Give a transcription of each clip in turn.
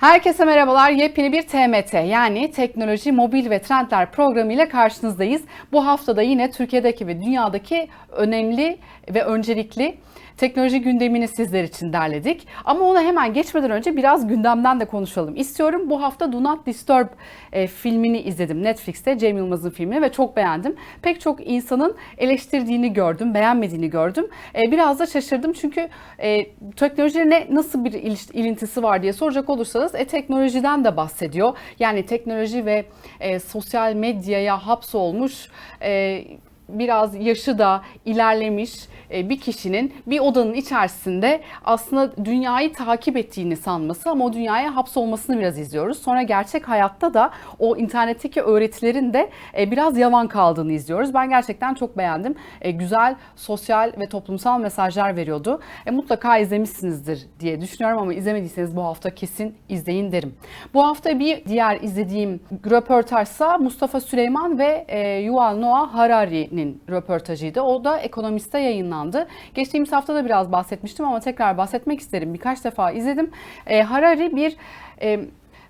Herkese merhabalar. Yepyeni bir TMT yani Teknoloji, Mobil ve Trendler programı ile karşınızdayız. Bu haftada yine Türkiye'deki ve dünyadaki önemli ve öncelikli teknoloji gündemini sizler için derledik. Ama ona hemen geçmeden önce biraz gündemden de konuşalım istiyorum. Bu hafta Do Not Disturb e, filmini izledim Netflix'te Cem Yılmaz'ın filmini ve çok beğendim. Pek çok insanın eleştirdiğini gördüm, beğenmediğini gördüm. E, biraz da şaşırdım çünkü e, teknolojiyle ne, nasıl bir ilintisi var diye soracak olursanız e, teknolojiden de bahsediyor. Yani teknoloji ve e, sosyal medyaya hapsolmuş e, biraz yaşı da ilerlemiş e, bir kişinin bir odanın içerisinde aslında dünyayı takip ettiğini sanması ama o dünyaya hapsolmasını biraz izliyoruz. Sonra gerçek hayatta da o internetteki öğretilerin de e, biraz yavan kaldığını izliyoruz. Ben gerçekten çok beğendim. E, Güzel sosyal ve toplumsal mesajlar veriyordu. Mutlaka izlemişsinizdir diye düşünüyorum ama izlemediyseniz bu hafta kesin izleyin derim. Bu hafta bir diğer izlediğim röportajsa Mustafa Süleyman ve Yuval Noah Harari'nin röportajıydı. O da Ekonomist'te yayınlandı. Geçtiğimiz hafta da biraz bahsetmiştim ama tekrar bahsetmek isterim. Birkaç defa izledim. E, Harari bir e,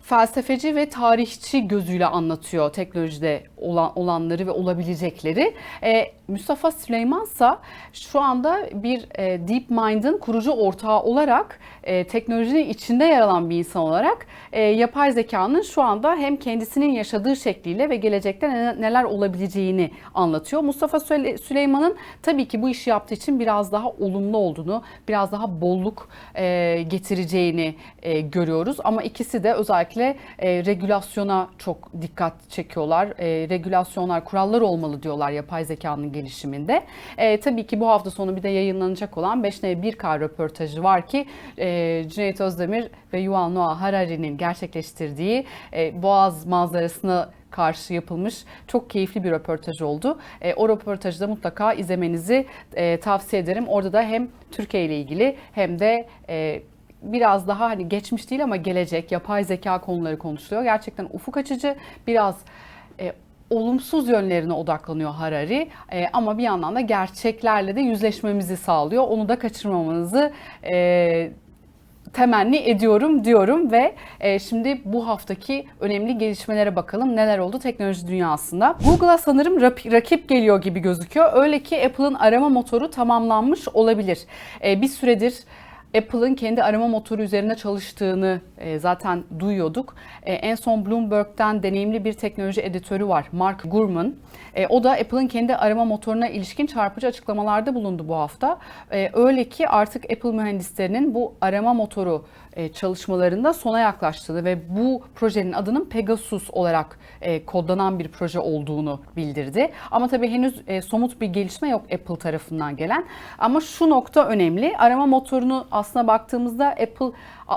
felsefeci ve tarihçi gözüyle anlatıyor teknolojide olan, olanları ve olabilecekleri. E, Mustafa Süleymansa şu anda bir e, DeepMind'ın kurucu ortağı olarak e, teknolojinin içinde yer alan bir insan olarak e, yapay zekanın şu anda hem kendisinin yaşadığı şekliyle ve gelecekte ne- neler olabileceğini anlatıyor. Mustafa Süle- Süleyman'ın tabii ki bu işi yaptığı için biraz daha olumlu olduğunu, biraz daha bolluk e, getireceğini e, görüyoruz. Ama ikisi de özellikle e, regülasyona çok dikkat çekiyorlar. E, regülasyonlar, kurallar olmalı diyorlar yapay zekanın gelişiminde. E, tabii ki bu hafta sonu bir de yayınlanacak olan 5N1K röportajı var ki e, Cüneyt Özdemir ve Yuval Noah Harari'nin gerçekleştirdiği e, Boğaz manzarasına karşı yapılmış çok keyifli bir röportaj oldu. E, o röportajı da mutlaka izlemenizi e, tavsiye ederim. Orada da hem Türkiye ile ilgili hem de e, biraz daha hani geçmiş değil ama gelecek, yapay zeka konuları konuşuluyor. Gerçekten ufuk açıcı, biraz e, olumsuz yönlerine odaklanıyor Harari E, ama bir yandan da gerçeklerle de yüzleşmemizi sağlıyor. Onu da kaçırmamanızı e, temenni ediyorum diyorum ve e, şimdi bu haftaki önemli gelişmelere bakalım neler oldu teknoloji dünyasında. Google'a sanırım rap- rakip geliyor gibi gözüküyor. Öyle ki Apple'ın arama motoru tamamlanmış olabilir. E, bir süredir Apple'ın kendi arama motoru üzerine çalıştığını e, zaten duyuyorduk. E, en son Bloomberg'den deneyimli bir teknoloji editörü var, Mark Gurman. E, o da Apple'ın kendi arama motoruna ilişkin çarpıcı açıklamalarda bulundu bu hafta. E, öyle ki artık Apple mühendislerinin bu arama motoru çalışmalarında sona yaklaştığını ve bu projenin adının Pegasus olarak e, kodlanan bir proje olduğunu bildirdi. Ama tabii henüz e, somut bir gelişme yok Apple tarafından gelen. Ama şu nokta önemli. Arama motorunu aslına baktığımızda Apple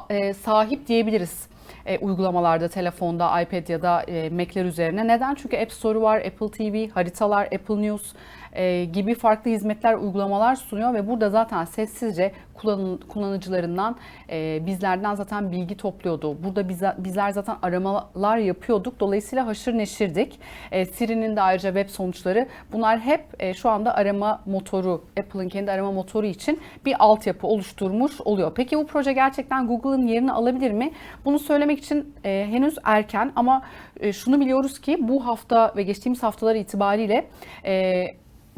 e, sahip diyebiliriz e, uygulamalarda, telefonda, iPad ya da e, Mac'ler üzerine. Neden? Çünkü App Store var, Apple TV, haritalar, Apple News e, gibi farklı hizmetler, uygulamalar sunuyor ve burada zaten sessizce kullan- kullanıcılarından, e, bizlerden zaten bilgi topluyordu. Burada bizler zaten aramalar yapıyorduk. Dolayısıyla haşır neşirdik. E, Siri'nin de ayrıca web sonuçları bunlar hep şu anda arama motoru, Apple'ın kendi arama motoru için bir altyapı oluşturmuş oluyor. Peki bu proje gerçekten Google'ın yerini alabilir mi? Bunu söylemek için henüz erken ama şunu biliyoruz ki bu hafta ve geçtiğimiz haftalar itibariyle e,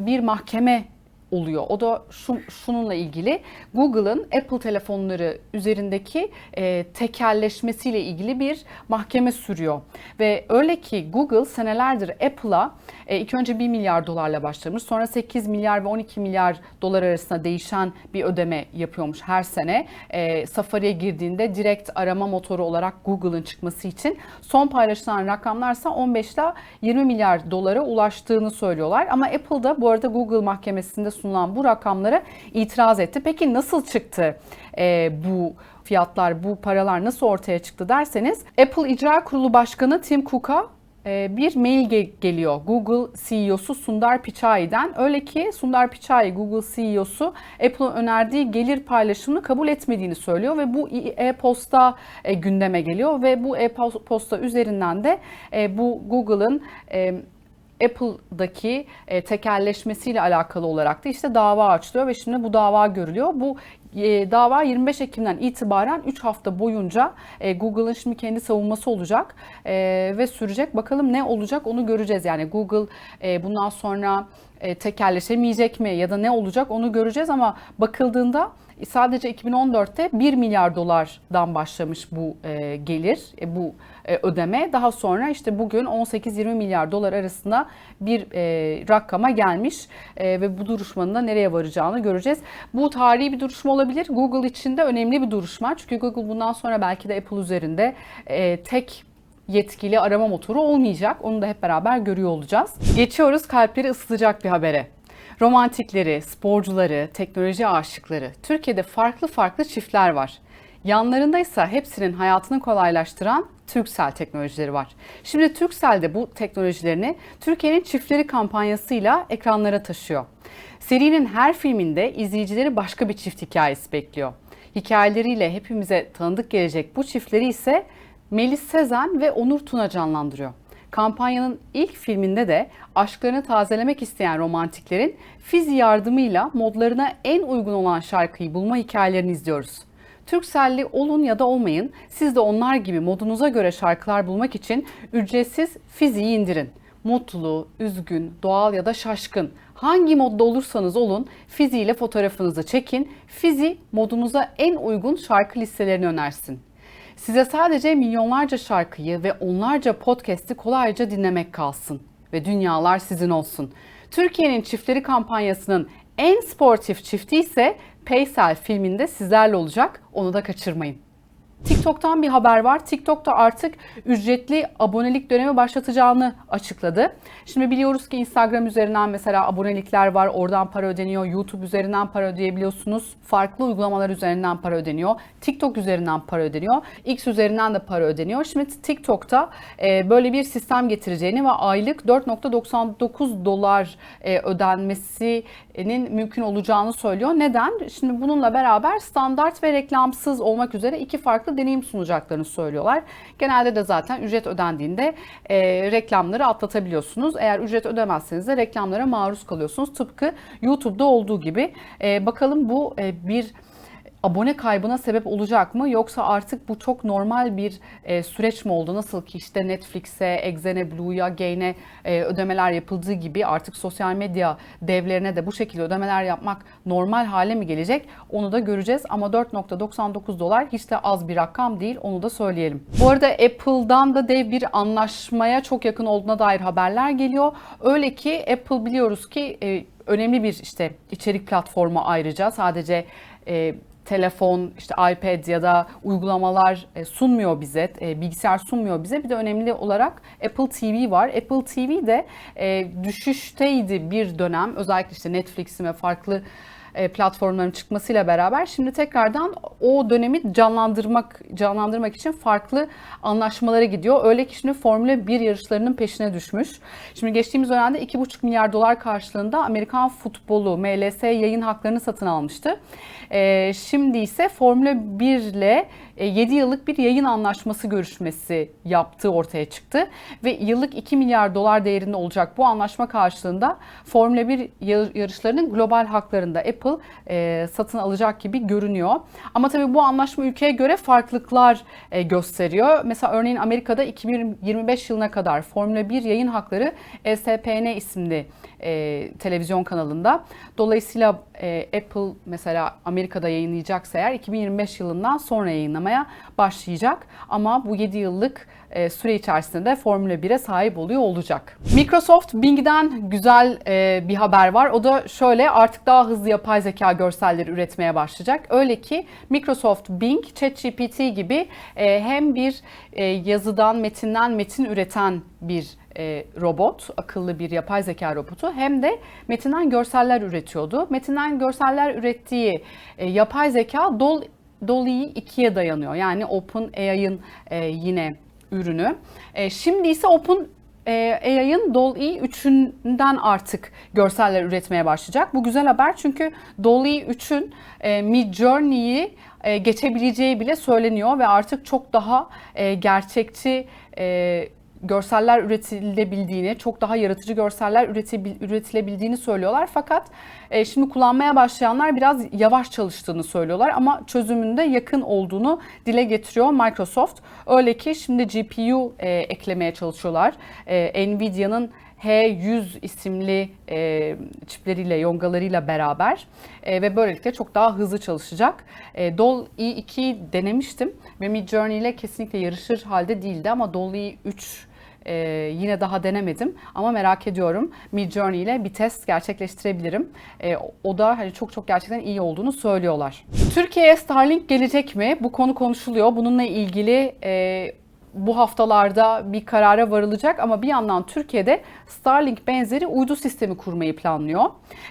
bir mahkeme oluyor. O da şu, şununla ilgili Google'ın Apple telefonları üzerindeki e, tekelleşmesiyle ilgili bir mahkeme sürüyor. Ve öyle ki Google senelerdir Apple'a e, ilk önce 1 milyar dolarla başlamış. Sonra 8 milyar ve 12 milyar dolar arasında değişen bir ödeme yapıyormuş her sene. E, Safari'ye girdiğinde direkt arama motoru olarak Google'ın çıkması için son paylaşılan rakamlarsa 15 ile 20 milyar dolara ulaştığını söylüyorlar. Ama Apple da bu arada Google mahkemesinde sunulan bu rakamlara itiraz etti. Peki nasıl çıktı e, bu fiyatlar, bu paralar nasıl ortaya çıktı derseniz Apple İcra Kurulu Başkanı Tim Cook'a bir mail ge- geliyor Google CEO'su Sundar Pichai'den. Öyle ki Sundar Pichai Google CEO'su Apple'ın önerdiği gelir paylaşımını kabul etmediğini söylüyor ve bu e-posta e, gündeme geliyor ve bu e-posta üzerinden de e, bu Google'ın e, Apple'daki e, tekelleşmesiyle alakalı olarak da işte dava açılıyor ve şimdi bu dava görülüyor. Bu e, dava 25 Ekim'den itibaren 3 hafta boyunca e, Google'ın şimdi kendi savunması olacak e, ve sürecek. Bakalım ne olacak onu göreceğiz. Yani Google e, bundan sonra e, tekelleşemeyecek mi ya da ne olacak onu göreceğiz ama bakıldığında sadece 2014'te 1 milyar dolardan başlamış bu e, gelir, e, bu e, ödeme. Daha sonra işte bugün 18-20 milyar dolar arasında bir e, rakama gelmiş e, ve bu duruşmanın da nereye varacağını göreceğiz. Bu tarihi bir duruşma olabilir. Google için de önemli bir duruşma. Çünkü Google bundan sonra belki de Apple üzerinde e, tek yetkili arama motoru olmayacak. Onu da hep beraber görüyor olacağız. Geçiyoruz kalpleri ısıtacak bir habere. Romantikleri, sporcuları, teknoloji aşıkları, Türkiye'de farklı farklı çiftler var. Yanlarında ise hepsinin hayatını kolaylaştıran Turkcell teknolojileri var. Şimdi Turkcell de bu teknolojilerini Türkiye'nin çiftleri kampanyasıyla ekranlara taşıyor. Serinin her filminde izleyicileri başka bir çift hikayesi bekliyor. Hikayeleriyle hepimize tanıdık gelecek bu çiftleri ise Melis Sezen ve Onur Tuna canlandırıyor. Kampanyanın ilk filminde de aşklarını tazelemek isteyen romantiklerin fizi yardımıyla modlarına en uygun olan şarkıyı bulma hikayelerini izliyoruz. Türkselli olun ya da olmayın, siz de onlar gibi modunuza göre şarkılar bulmak için ücretsiz fiziği indirin. Mutlu, üzgün, doğal ya da şaşkın hangi modda olursanız olun fiziyle fotoğrafınızı çekin. Fizi modunuza en uygun şarkı listelerini önersin. Size sadece milyonlarca şarkıyı ve onlarca podcast'i kolayca dinlemek kalsın ve dünyalar sizin olsun. Türkiye'nin çiftleri kampanyasının en sportif çifti ise Paysel filminde sizlerle olacak. Onu da kaçırmayın. TikTok'tan bir haber var. TikTok'ta artık ücretli abonelik dönemi başlatacağını açıkladı. Şimdi biliyoruz ki Instagram üzerinden mesela abonelikler var. Oradan para ödeniyor. YouTube üzerinden para ödeyebiliyorsunuz. Farklı uygulamalar üzerinden para ödeniyor. TikTok üzerinden para ödeniyor. X üzerinden de para ödeniyor. Şimdi TikTok'ta e, böyle bir sistem getireceğini ve aylık 4.99 dolar e, ödenmesinin mümkün olacağını söylüyor. Neden? Şimdi bununla beraber standart ve reklamsız olmak üzere iki farklı deneyim sunacaklarını söylüyorlar. Genelde de zaten ücret ödendiğinde e, reklamları atlatabiliyorsunuz. Eğer ücret ödemezseniz de reklamlara maruz kalıyorsunuz. Tıpkı YouTube'da olduğu gibi. E, bakalım bu e, bir abone kaybına sebep olacak mı yoksa artık bu çok normal bir e, süreç mi oldu? Nasıl ki işte Netflix'e, Exxen'e, Blue'ya, Gain'e e, ödemeler yapıldığı gibi artık sosyal medya devlerine de bu şekilde ödemeler yapmak normal hale mi gelecek? Onu da göreceğiz ama 4.99 dolar hiç de az bir rakam değil onu da söyleyelim. Bu arada Apple'dan da dev bir anlaşmaya çok yakın olduğuna dair haberler geliyor. Öyle ki Apple biliyoruz ki e, önemli bir işte içerik platformu ayrıca sadece e, telefon, işte iPad ya da uygulamalar e, sunmuyor bize, e, bilgisayar sunmuyor bize. Bir de önemli olarak Apple TV var. Apple TV de e, düşüşteydi bir dönem. Özellikle işte Netflix'in ve farklı platformların çıkmasıyla beraber şimdi tekrardan o dönemi canlandırmak canlandırmak için farklı anlaşmalara gidiyor. Öyle ki şimdi Formula 1 yarışlarının peşine düşmüş. Şimdi geçtiğimiz dönemde 2,5 milyar dolar karşılığında Amerikan futbolu MLS yayın haklarını satın almıştı. E, şimdi ise Formula 1 ile 7 yıllık bir yayın anlaşması görüşmesi yaptığı ortaya çıktı. Ve yıllık 2 milyar dolar değerinde olacak bu anlaşma karşılığında Formula 1 yarışlarının global haklarında Apple e, satın alacak gibi görünüyor. Ama tabii bu anlaşma ülkeye göre farklılıklar e, gösteriyor. Mesela örneğin Amerika'da 2025 yılına kadar Formula 1 yayın hakları ESPN isimli e, televizyon kanalında. Dolayısıyla e, Apple mesela Amerika'da yayınlayacaksa eğer 2025 yılından sonra yayınlamaya başlayacak. Ama bu 7 yıllık e, süre içerisinde Formula 1'e sahip oluyor olacak. Microsoft Bing'den güzel e, bir haber var. O da şöyle artık daha hızlı yapay zeka görselleri üretmeye başlayacak. Öyle ki Microsoft Bing, ChatGPT gibi e, hem bir yazıdan, metinden metin üreten bir robot, akıllı bir yapay zeka robotu hem de metinden görseller üretiyordu. Metinden görseller ürettiği yapay zeka Dol Dolly 2'ye dayanıyor. Yani OpenAI'ın e, yine ürünü. E, şimdi ise Open e, AI'ın Dolly 3'ünden artık görseller üretmeye başlayacak. Bu güzel haber çünkü Dolly 3'ün e, Mid Journey'i e, geçebileceği bile söyleniyor ve artık çok daha e, gerçekçi e, görseller üretilebildiğini, çok daha yaratıcı görseller üretilebildiğini söylüyorlar. Fakat e, şimdi kullanmaya başlayanlar biraz yavaş çalıştığını söylüyorlar ama çözümünde yakın olduğunu dile getiriyor Microsoft. Öyle ki şimdi GPU e, eklemeye çalışıyorlar. E, Nvidia'nın H100 isimli e, çipleriyle, yongalarıyla beraber e, ve böylelikle çok daha hızlı çalışacak. E, Dol i2'yi denemiştim ve Midjourney ile kesinlikle yarışır halde değildi ama Dol i3 e, yine daha denemedim ama merak ediyorum. Midjourney ile bir test gerçekleştirebilirim. E, o da hani çok çok gerçekten iyi olduğunu söylüyorlar. Türkiye'ye Starlink gelecek mi? Bu konu konuşuluyor. Bununla ilgili e, bu haftalarda bir karara varılacak ama bir yandan Türkiye'de Starlink benzeri uydu sistemi kurmayı planlıyor.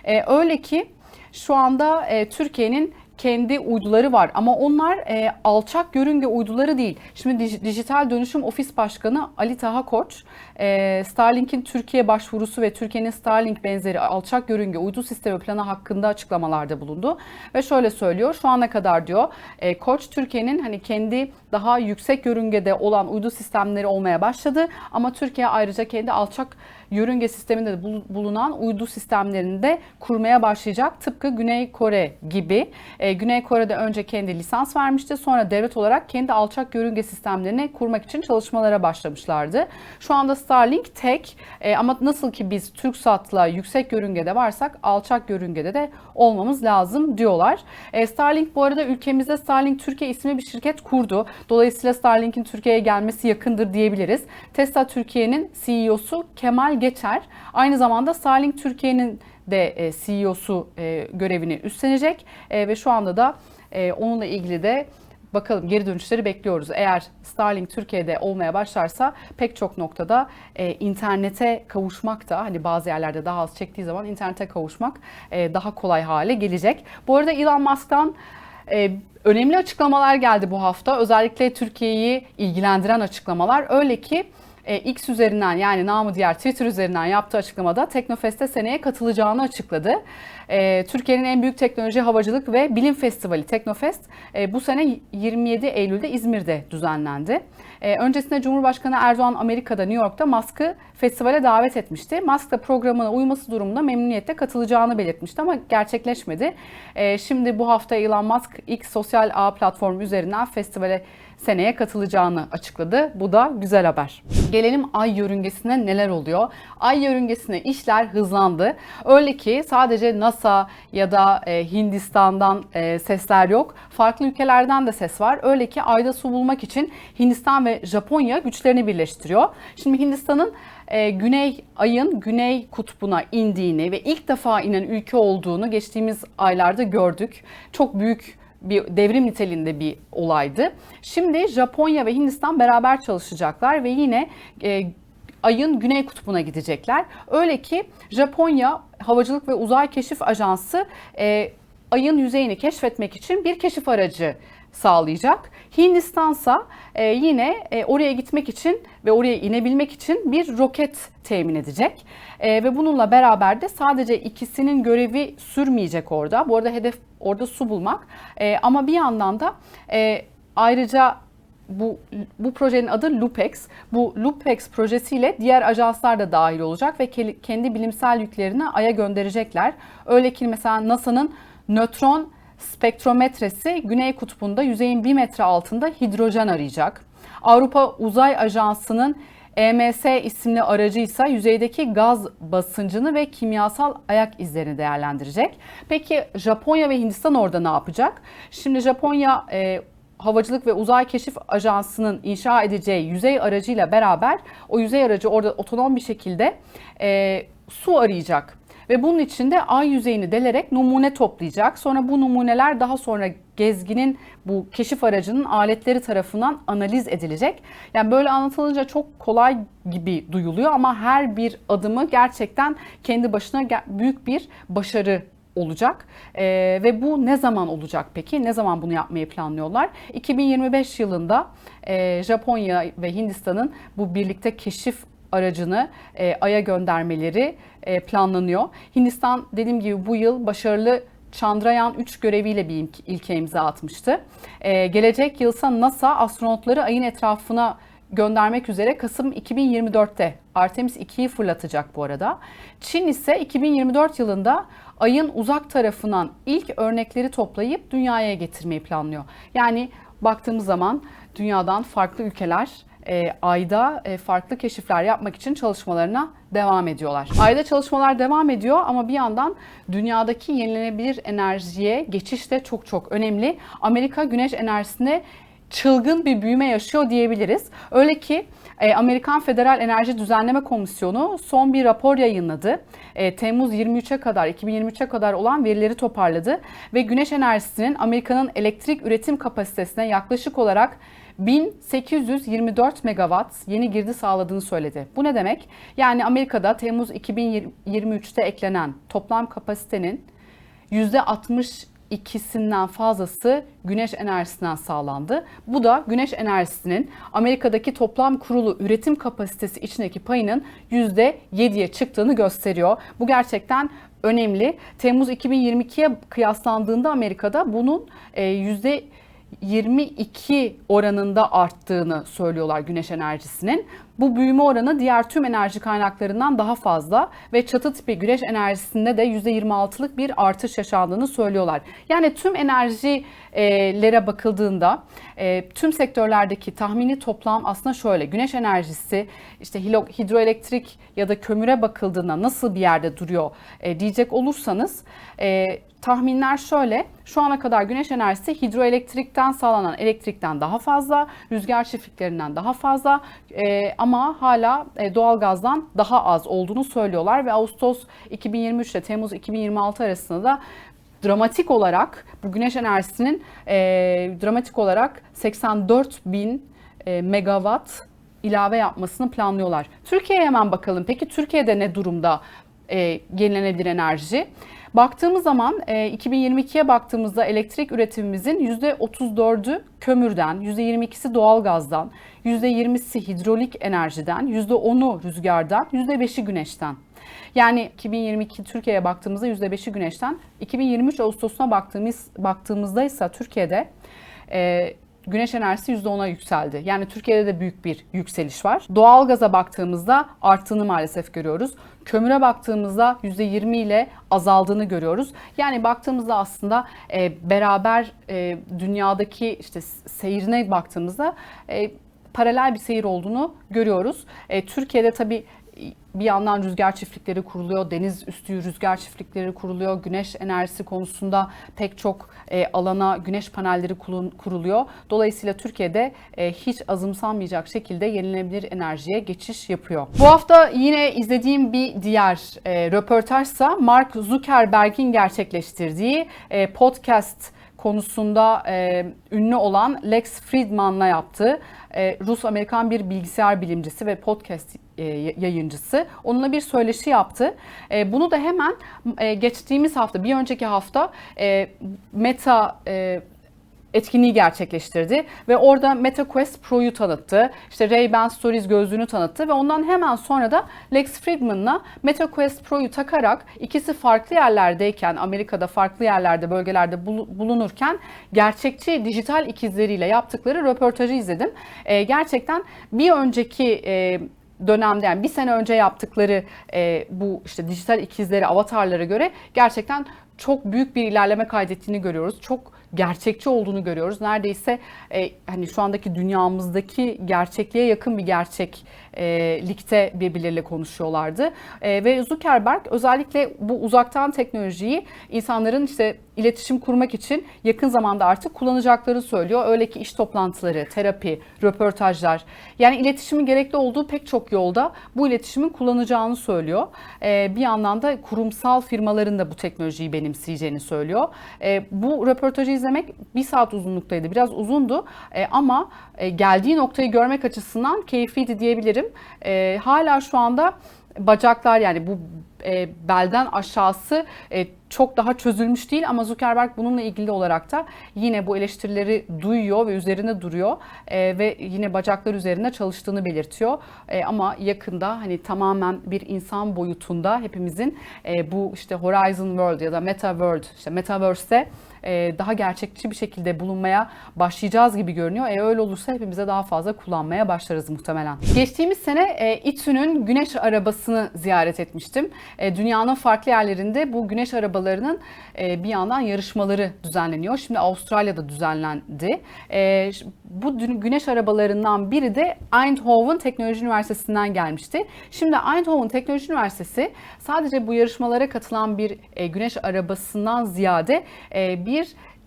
E, öyle ki şu anda e, Türkiye'nin kendi uyduları var ama onlar e, alçak yörünge uyduları değil. Şimdi Dij- Dijital Dönüşüm Ofis Başkanı Ali Taha Koç, e, Starlink'in Türkiye başvurusu ve Türkiye'nin Starlink benzeri alçak yörünge uydu sistemi planı hakkında açıklamalarda bulundu. Ve şöyle söylüyor, şu ana kadar diyor, e, Koç Türkiye'nin hani kendi daha yüksek yörüngede olan uydu sistemleri olmaya başladı ama Türkiye ayrıca kendi alçak yörünge sisteminde de bul- bulunan uydu sistemlerini de kurmaya başlayacak. Tıpkı Güney Kore gibi. E, Güney Kore'de önce kendi lisans vermişti. Sonra devlet olarak kendi alçak yörünge sistemlerini kurmak için çalışmalara başlamışlardı. Şu anda Starlink tek e, ama nasıl ki biz TürkSat'la yüksek yörüngede varsak alçak yörüngede de olmamız lazım diyorlar. E, Starlink bu arada ülkemizde Starlink Türkiye isimli bir şirket kurdu. Dolayısıyla Starlink'in Türkiye'ye gelmesi yakındır diyebiliriz. Tesla Türkiye'nin CEO'su Kemal Geçer. Aynı zamanda Starlink Türkiye'nin de e, CEO'su e, görevini üstlenecek E, ve şu anda da onunla ilgili de bakalım geri dönüşleri bekliyoruz. Eğer Starlink Türkiye'de olmaya başlarsa pek çok noktada internete kavuşmak da hani bazı yerlerde daha az çektiği zaman internete kavuşmak daha kolay hale gelecek. Bu arada Elon Musk'tan önemli açıklamalar geldi bu hafta. Özellikle Türkiye'yi ilgilendiren açıklamalar. Öyle ki e, X üzerinden yani namı diğer Twitter üzerinden yaptığı açıklamada Teknofest'e seneye katılacağını açıkladı. E, Türkiye'nin en büyük teknoloji, havacılık ve bilim festivali Teknofest e, bu sene 27 Eylül'de İzmir'de düzenlendi. E, öncesinde Cumhurbaşkanı Erdoğan Amerika'da New York'ta Musk'ı festivale davet etmişti. Musk da programına uyması durumunda memnuniyetle katılacağını belirtmişti ama gerçekleşmedi. E, şimdi bu hafta Elon Musk ilk sosyal ağ platformu üzerinden festivale seneye katılacağını açıkladı. Bu da güzel haber. Gelelim ay yörüngesine neler oluyor? Ay yörüngesine işler hızlandı. Öyle ki sadece NASA ya da e, Hindistan'dan e, sesler yok. Farklı ülkelerden de ses var. Öyle ki ayda su bulmak için Hindistan ve Japonya güçlerini birleştiriyor. Şimdi Hindistan'ın e, Güney ayın Güney kutbuna indiğini ve ilk defa inen ülke olduğunu geçtiğimiz aylarda gördük. Çok büyük bir devrim niteliğinde bir olaydı. Şimdi Japonya ve Hindistan beraber çalışacaklar ve yine e, ayın güney kutbuna gidecekler. Öyle ki Japonya Havacılık ve Uzay Keşif Ajansı e, ayın yüzeyini keşfetmek için bir keşif aracı sağlayacak. Hindistansa e, yine e, oraya gitmek için ve oraya inebilmek için bir roket temin edecek. E, ve bununla beraber de sadece ikisinin görevi sürmeyecek orada. Bu arada hedef orada su bulmak. E, ama bir yandan da e, ayrıca bu bu projenin adı Lupex. Bu Lupex projesiyle diğer ajanslar da dahil olacak ve ke- kendi bilimsel yüklerini Ay'a gönderecekler. Öyle ki mesela NASA'nın nötron spektrometresi Güney Kutbu'nda yüzeyin 1 metre altında hidrojen arayacak. Avrupa Uzay Ajansı'nın EMS isimli aracı ise yüzeydeki gaz basıncını ve kimyasal ayak izlerini değerlendirecek. Peki Japonya ve Hindistan orada ne yapacak? Şimdi Japonya e, Havacılık ve Uzay Keşif Ajansı'nın inşa edeceği yüzey aracıyla beraber o yüzey aracı orada otonom bir şekilde e, su arayacak. Ve bunun için de ay yüzeyini delerek numune toplayacak. Sonra bu numuneler daha sonra gezginin bu keşif aracının aletleri tarafından analiz edilecek. Yani böyle anlatılınca çok kolay gibi duyuluyor ama her bir adımı gerçekten kendi başına büyük bir başarı olacak. Ee, ve bu ne zaman olacak peki? Ne zaman bunu yapmayı planlıyorlar? 2025 yılında e, Japonya ve Hindistan'ın bu birlikte keşif aracını e, Ay'a göndermeleri e, planlanıyor. Hindistan dediğim gibi bu yıl başarılı Chandrayaan 3 göreviyle bir ilke imza atmıştı. E, gelecek yılsa NASA astronotları ayın etrafına göndermek üzere Kasım 2024'te Artemis 2'yi fırlatacak bu arada. Çin ise 2024 yılında ayın uzak tarafından ilk örnekleri toplayıp dünyaya getirmeyi planlıyor. Yani baktığımız zaman dünyadan farklı ülkeler e, ayda e, farklı keşifler yapmak için çalışmalarına devam ediyorlar. Ayda çalışmalar devam ediyor ama bir yandan dünyadaki yenilenebilir enerjiye geçiş de çok çok önemli. Amerika güneş enerjisine çılgın bir büyüme yaşıyor diyebiliriz. Öyle ki e, Amerikan Federal Enerji Düzenleme Komisyonu son bir rapor yayınladı. E, Temmuz 23'e kadar, 2023'e kadar olan verileri toparladı ve güneş enerjisinin Amerika'nın elektrik üretim kapasitesine yaklaşık olarak 1824 megawatt yeni girdi sağladığını söyledi. Bu ne demek? Yani Amerika'da Temmuz 2023'te eklenen toplam kapasitenin %62'sinden fazlası güneş enerjisinden sağlandı. Bu da güneş enerjisinin Amerika'daki toplam kurulu üretim kapasitesi içindeki payının %7'ye çıktığını gösteriyor. Bu gerçekten önemli. Temmuz 2022'ye kıyaslandığında Amerika'da bunun %7 e, 22 oranında arttığını söylüyorlar güneş enerjisinin. Bu büyüme oranı diğer tüm enerji kaynaklarından daha fazla ve çatı tipi güneş enerjisinde de %26'lık bir artış yaşandığını söylüyorlar. Yani tüm enerjilere bakıldığında e, tüm sektörlerdeki tahmini toplam aslında şöyle. Güneş enerjisi, işte hidroelektrik ya da kömüre bakıldığında nasıl bir yerde duruyor e, diyecek olursanız e, tahminler şöyle. Şu ana kadar güneş enerjisi hidroelektrikten sağlanan elektrikten daha fazla, rüzgar çiftliklerinden daha fazla ama hala e, doğalgazdan daha az olduğunu söylüyorlar ve Ağustos 2023 ile Temmuz 2026 arasında da dramatik olarak bu güneş enerjisinin e, dramatik olarak 84 bin e, megawatt ilave yapmasını planlıyorlar. Türkiye'ye hemen bakalım. Peki Türkiye'de ne durumda e, yenilenebilir enerji? Baktığımız zaman 2022'ye e, baktığımızda elektrik üretimimizin %34'ü kömürden, %22'si doğalgazdan, %20'si hidrolik enerjiden, %10'u rüzgardan, %5'i güneşten. Yani 2022 Türkiye'ye baktığımızda %5'i güneşten, 2023 Ağustos'una baktığımız baktığımızda ise Türkiye'de e, güneş enerjisi %10'a yükseldi. Yani Türkiye'de de büyük bir yükseliş var. Doğalgaza baktığımızda arttığını maalesef görüyoruz. Kömüre baktığımızda %20 ile azaldığını görüyoruz. Yani baktığımızda aslında e, beraber e, dünyadaki işte seyrine baktığımızda e, paralel bir seyir olduğunu görüyoruz. E, Türkiye'de tabii bir yandan rüzgar çiftlikleri kuruluyor, deniz üstü rüzgar çiftlikleri kuruluyor, güneş enerjisi konusunda pek çok e, alana güneş panelleri kuruluyor. Dolayısıyla Türkiye'de e, hiç azımsanmayacak şekilde yenilenebilir enerjiye geçiş yapıyor. Bu hafta yine izlediğim bir diğer e, röportajsa Mark Zuckerberg'in gerçekleştirdiği e, podcast konusunda e, ünlü olan Lex Friedman'la yaptığı e, Rus-Amerikan bir bilgisayar bilimcisi ve podcast e, yayıncısı. Onunla bir söyleşi yaptı. E, bunu da hemen e, geçtiğimiz hafta, bir önceki hafta e, Meta e, etkinliği gerçekleştirdi ve orada MetaQuest Pro'yu tanıttı. İşte Ray-Ban Stories gözlüğünü tanıttı ve ondan hemen sonra da Lex Fridman'la MetaQuest Pro'yu takarak ikisi farklı yerlerdeyken, Amerika'da farklı yerlerde, bölgelerde bulunurken gerçekçi dijital ikizleriyle yaptıkları röportajı izledim. E, gerçekten bir önceki e, dönemde yani bir sene önce yaptıkları e, bu işte dijital ikizleri, avatarlara göre gerçekten çok büyük bir ilerleme kaydettiğini görüyoruz. Çok gerçekçi olduğunu görüyoruz. Neredeyse e, hani şu andaki dünyamızdaki gerçekliğe yakın bir gerçeklikte birbirleriyle konuşuyorlardı. E, ve Zuckerberg özellikle bu uzaktan teknolojiyi insanların işte iletişim kurmak için yakın zamanda artık kullanacakları söylüyor. Öyle ki iş toplantıları, terapi, röportajlar yani iletişimin gerekli olduğu pek çok yolda bu iletişimin kullanacağını söylüyor. Ee, bir yandan da kurumsal firmaların da bu teknolojiyi benimseyeceğini söylüyor. Ee, bu röportajı izlemek bir saat uzunluktaydı. Biraz uzundu ee, ama e, geldiği noktayı görmek açısından keyifliydi diyebilirim. Hala şu anda bacaklar yani bu e, belden aşağısı e, çok daha çözülmüş değil ama Zuckerberg bununla ilgili olarak da yine bu eleştirileri duyuyor ve üzerine duruyor e, ve yine bacaklar üzerinde çalıştığını belirtiyor. E, ama yakında hani tamamen bir insan boyutunda hepimizin e, bu işte Horizon World ya da Meta World işte Metaverse'te e, daha gerçekçi bir şekilde bulunmaya başlayacağız gibi görünüyor. E öyle olursa hepimize daha fazla kullanmaya başlarız muhtemelen. Geçtiğimiz sene e, İTÜ'nün güneş arabasını ziyaret etmiştim. E, dünyanın farklı yerlerinde bu güneş arabalarının e, bir yandan yarışmaları düzenleniyor. Şimdi Avustralya'da düzenlendi. Bu güneş arabalarından biri de Eindhoven Teknoloji Üniversitesi'nden gelmişti. Şimdi Eindhoven Teknoloji Üniversitesi sadece bu yarışmalara katılan bir güneş arabasından ziyade bir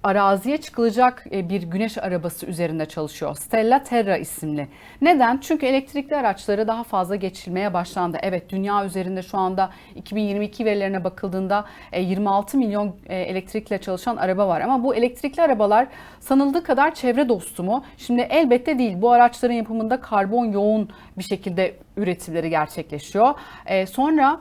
araziye çıkılacak e, bir güneş arabası üzerinde çalışıyor. Stella Terra isimli. Neden? Çünkü elektrikli araçları daha fazla geçilmeye başlandı. Evet dünya üzerinde şu anda 2022 verilerine bakıldığında 26 e, milyon e, elektrikle çalışan araba var. Ama bu elektrikli arabalar sanıldığı kadar çevre dostu mu? Şimdi elbette değil. Bu araçların yapımında karbon yoğun bir şekilde üretimleri gerçekleşiyor. Sonra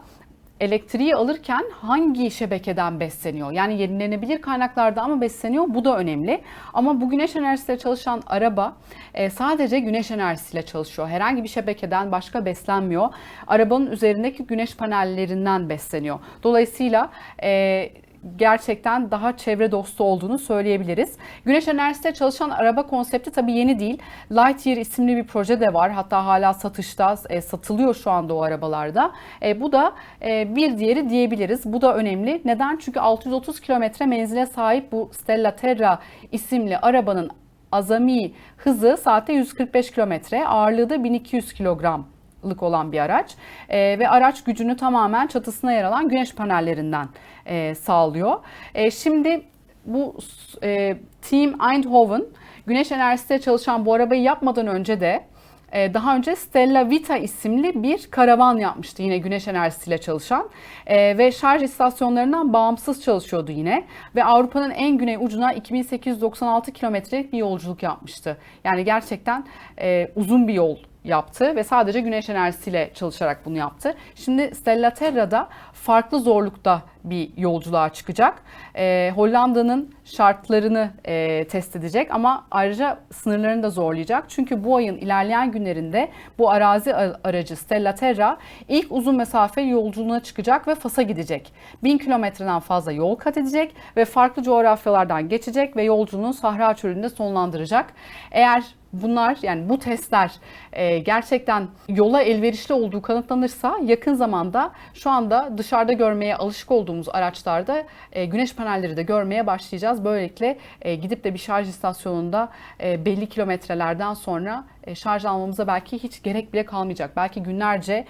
elektriği alırken hangi şebekeden besleniyor? Yani yenilenebilir kaynaklarda ama besleniyor. Bu da önemli. Ama bu güneş enerjisiyle çalışan araba e, sadece güneş enerjisiyle çalışıyor. Herhangi bir şebekeden başka beslenmiyor. Arabanın üzerindeki güneş panellerinden besleniyor. Dolayısıyla e, gerçekten daha çevre dostu olduğunu söyleyebiliriz. Güneş enerjisiyle çalışan araba konsepti tabii yeni değil. Lightyear isimli bir proje de var. Hatta hala satışta, e, satılıyor şu anda o arabalarda. E, bu da e, bir diğeri diyebiliriz. Bu da önemli. Neden? Çünkü 630 kilometre menzile sahip bu Stella Terra isimli arabanın azami hızı saatte 145 kilometre, ağırlığı da 1200 kilogram lık olan bir araç e, ve araç gücünü tamamen çatısına yer alan güneş panellerinden e, sağlıyor. E, şimdi bu e, Team Eindhoven güneş enerjisiyle çalışan bu arabayı yapmadan önce de e, daha önce Stella Vita isimli bir karavan yapmıştı yine güneş enerjisiyle çalışan e, ve şarj istasyonlarından bağımsız çalışıyordu yine ve Avrupa'nın en güney ucuna 2896 kilometrelik bir yolculuk yapmıştı. Yani gerçekten e, uzun bir yol yaptı ve sadece güneş enerjisiyle çalışarak bunu yaptı. Şimdi Stella Terra'da farklı zorlukta bir yolculuğa çıkacak. E, Hollanda'nın şartlarını e, test edecek ama ayrıca sınırlarını da zorlayacak. Çünkü bu ayın ilerleyen günlerinde bu arazi aracı Stella Terra ilk uzun mesafe yolculuğuna çıkacak ve Fas'a gidecek. 1000 kilometreden fazla yol kat edecek ve farklı coğrafyalardan geçecek ve yolculuğunu Sahra Çölü'nde sonlandıracak. Eğer bunlar yani bu testler e, gerçekten yola elverişli olduğu kanıtlanırsa yakın zamanda şu anda dışarıda görmeye alışık olduğumuz araçlarda e, güneş panelleri de görmeye başlayacağız. Böylelikle e, gidip de bir şarj istasyonunda e, belli kilometrelerden sonra şarj almamıza belki hiç gerek bile kalmayacak. Belki günlerce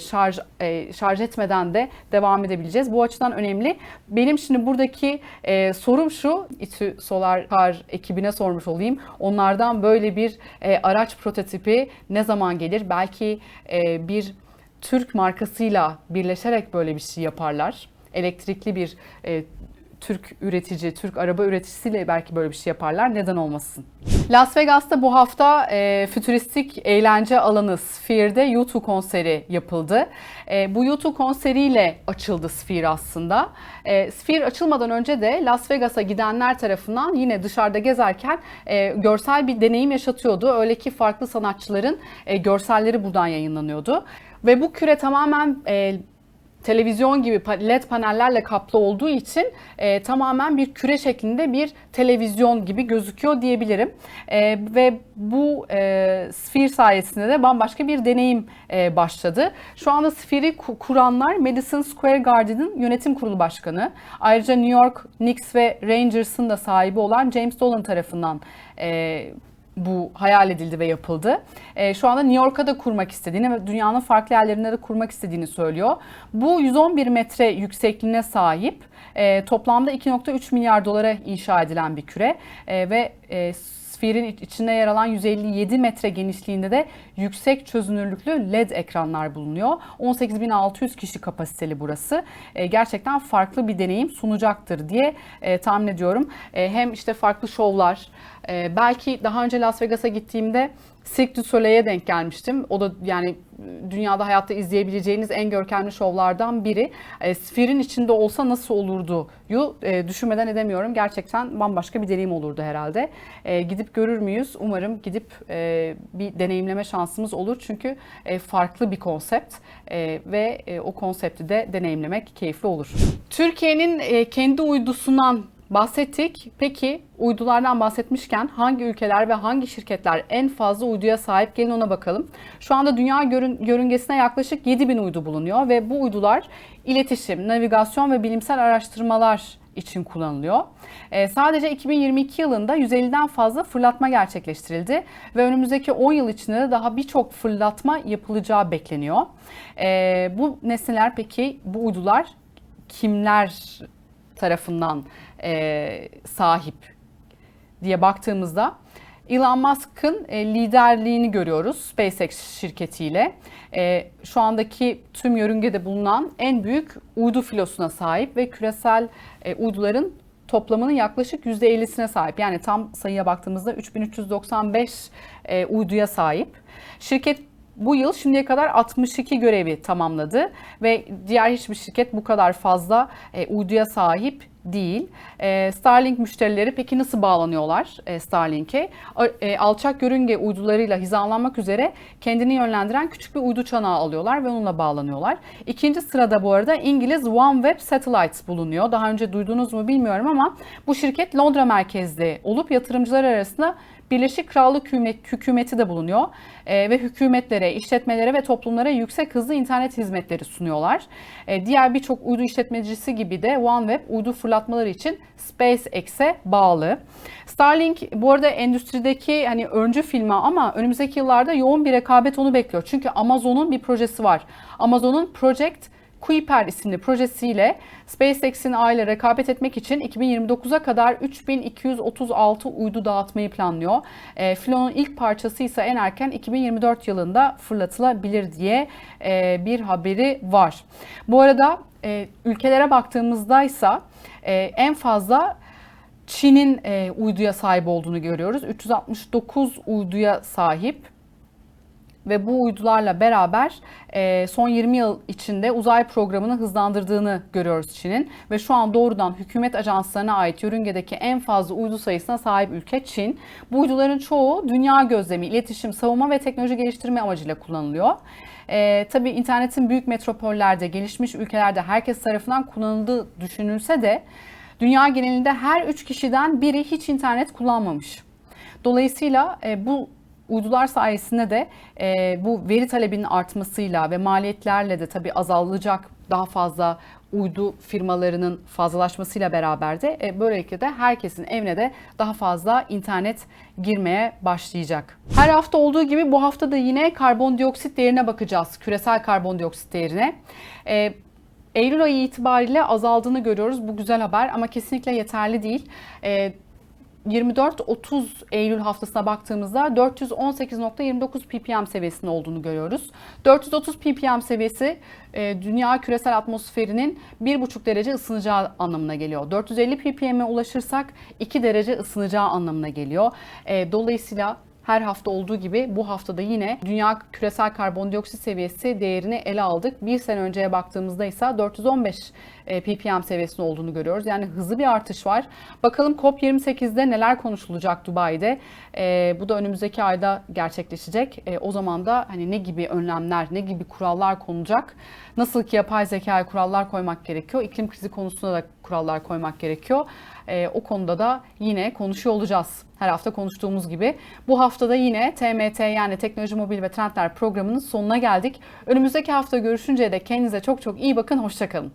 şarj şarj etmeden de devam edebileceğiz. Bu açıdan önemli. Benim şimdi buradaki sorum şu, İTÜ Solar Car ekibine sormuş olayım. Onlardan böyle bir araç prototipi ne zaman gelir? Belki bir Türk markasıyla birleşerek böyle bir şey yaparlar. Elektrikli bir Türk üretici, Türk araba üreticisiyle belki böyle bir şey yaparlar. Neden olmasın? Las Vegas'ta bu hafta e, fütüristik eğlence alanı Sphere'de YouTube konseri yapıldı. E, bu YouTube konseriyle açıldı Sphere aslında. E, Sphere açılmadan önce de Las Vegas'a gidenler tarafından yine dışarıda gezerken e, görsel bir deneyim yaşatıyordu. Öyle ki farklı sanatçıların e, görselleri buradan yayınlanıyordu. Ve bu küre tamamen e, televizyon gibi led panellerle kaplı olduğu için e, tamamen bir küre şeklinde bir televizyon gibi gözüküyor diyebilirim. E, ve bu e, Sphere sayesinde de bambaşka bir deneyim e, başladı. Şu anda Sphere'i kuranlar Madison Square Garden'ın yönetim kurulu başkanı. Ayrıca New York Knicks ve Rangers'ın da sahibi olan James Dolan tarafından e, bu hayal edildi ve yapıldı. E, şu anda New York'a da kurmak istediğini ve dünyanın farklı yerlerinde de kurmak istediğini söylüyor. Bu 111 metre yüksekliğine sahip e, toplamda 2.3 milyar dolara inşa edilen bir küre e, ve e, Sphere'in içinde yer alan 157 metre genişliğinde de yüksek çözünürlüklü LED ekranlar bulunuyor. 18.600 kişi kapasiteli burası. E, gerçekten farklı bir deneyim sunacaktır diye e, tahmin ediyorum. E, hem işte farklı şovlar, E, belki daha önce Las Vegas'a gittiğimde Cirque du Soleil'e denk gelmiştim. O da yani dünyada hayatta izleyebileceğiniz en görkemli şovlardan biri. E, Sphere'in içinde olsa nasıl olurdu yu e, düşünmeden edemiyorum. Gerçekten bambaşka bir deneyim olurdu herhalde. E, gidip görür müyüz? Umarım gidip e, bir deneyimleme şansımız olur. Çünkü e, farklı bir konsept e, ve e, o konsepti de deneyimlemek keyifli olur. Türkiye'nin e, kendi uydusundan bahsettik. Peki uydulardan bahsetmişken hangi ülkeler ve hangi şirketler en fazla uyduya sahip gelin ona bakalım. Şu anda dünya görün, yörüngesine yaklaşık 7000 uydu bulunuyor ve bu uydular iletişim, navigasyon ve bilimsel araştırmalar için kullanılıyor. Ee, sadece 2022 yılında 150'den fazla fırlatma gerçekleştirildi ve önümüzdeki 10 yıl içinde de daha birçok fırlatma yapılacağı bekleniyor. Ee, bu nesneler peki bu uydular kimler tarafından e, sahip diye baktığımızda Elon Musk'ın e, liderliğini görüyoruz SpaceX şirketiyle. E, şu andaki tüm yörüngede bulunan en büyük uydu filosuna sahip ve küresel e, uyduların toplamının yaklaşık %50'sine sahip. Yani tam sayıya baktığımızda 3395 e, uyduya sahip. Şirket bu yıl şimdiye kadar 62 görevi tamamladı ve diğer hiçbir şirket bu kadar fazla e, uyduya sahip değil. E, Starlink müşterileri peki nasıl bağlanıyorlar e, Starlink'e? E, alçak yörünge uydularıyla hizalanmak üzere kendini yönlendiren küçük bir uydu çanağı alıyorlar ve onunla bağlanıyorlar. İkinci sırada bu arada İngiliz OneWeb Satellites bulunuyor. Daha önce duydunuz mu bilmiyorum ama bu şirket Londra merkezli olup yatırımcılar arasında Birleşik Krallık hükümeti de bulunuyor e, ve hükümetlere, işletmelere ve toplumlara yüksek hızlı internet hizmetleri sunuyorlar. E, diğer birçok uydu işletmecisi gibi de OneWeb uydu fırlatmaları için SpaceX'e bağlı. Starlink bu arada endüstrideki hani öncü firma ama önümüzdeki yıllarda yoğun bir rekabet onu bekliyor. Çünkü Amazon'un bir projesi var. Amazon'un Project Kuiper isimli projesiyle SpaceX'in ağıyla rekabet etmek için 2029'a kadar 3236 uydu dağıtmayı planlıyor. E, Filonun ilk parçası ise en erken 2024 yılında fırlatılabilir diye e, bir haberi var. Bu arada e, ülkelere baktığımızda ise en fazla Çin'in e, uyduya sahip olduğunu görüyoruz. 369 uyduya sahip ve bu uydularla beraber e, son 20 yıl içinde uzay programını hızlandırdığını görüyoruz Çin'in ve şu an doğrudan hükümet ajanslarına ait yörüngedeki en fazla uydu sayısına sahip ülke Çin. Bu uyduların çoğu dünya gözlemi, iletişim, savunma ve teknoloji geliştirme amacıyla kullanılıyor. E, tabii internetin büyük metropollerde, gelişmiş ülkelerde herkes tarafından kullanıldığı düşünülse de dünya genelinde her 3 kişiden biri hiç internet kullanmamış. Dolayısıyla e, bu uydular sayesinde de e, bu veri talebinin artmasıyla ve maliyetlerle de tabii azalacak daha fazla uydu firmalarının fazlalaşmasıyla beraber de e, böylelikle de herkesin evine de daha fazla internet girmeye başlayacak. Her hafta olduğu gibi bu hafta da yine karbondioksit değerine bakacağız. Küresel karbondioksit değerine. E, Eylül ayı itibariyle azaldığını görüyoruz. Bu güzel haber ama kesinlikle yeterli değil. E, 24-30 Eylül haftasına baktığımızda 418.29 ppm seviyesinde olduğunu görüyoruz. 430 ppm seviyesi e, dünya küresel atmosferinin 1,5 derece ısınacağı anlamına geliyor. 450 ppm'e ulaşırsak 2 derece ısınacağı anlamına geliyor. E, dolayısıyla her hafta olduğu gibi bu haftada yine dünya küresel karbondioksit seviyesi değerini ele aldık. Bir sene önceye baktığımızda ise 415 e, ppm seviyesinde olduğunu görüyoruz. Yani hızlı bir artış var. Bakalım COP28'de neler konuşulacak Dubai'de. E, bu da önümüzdeki ayda gerçekleşecek. E, o zaman da hani ne gibi önlemler, ne gibi kurallar konulacak? Nasıl ki yapay zekaya kurallar koymak gerekiyor, iklim krizi konusunda da kurallar koymak gerekiyor. E, o konuda da yine konuşuyor olacağız. Her hafta konuştuğumuz gibi. Bu haftada yine TMT yani Teknoloji Mobil ve Trendler programının sonuna geldik. Önümüzdeki hafta görüşünceye dek kendinize çok çok iyi bakın. Hoşçakalın.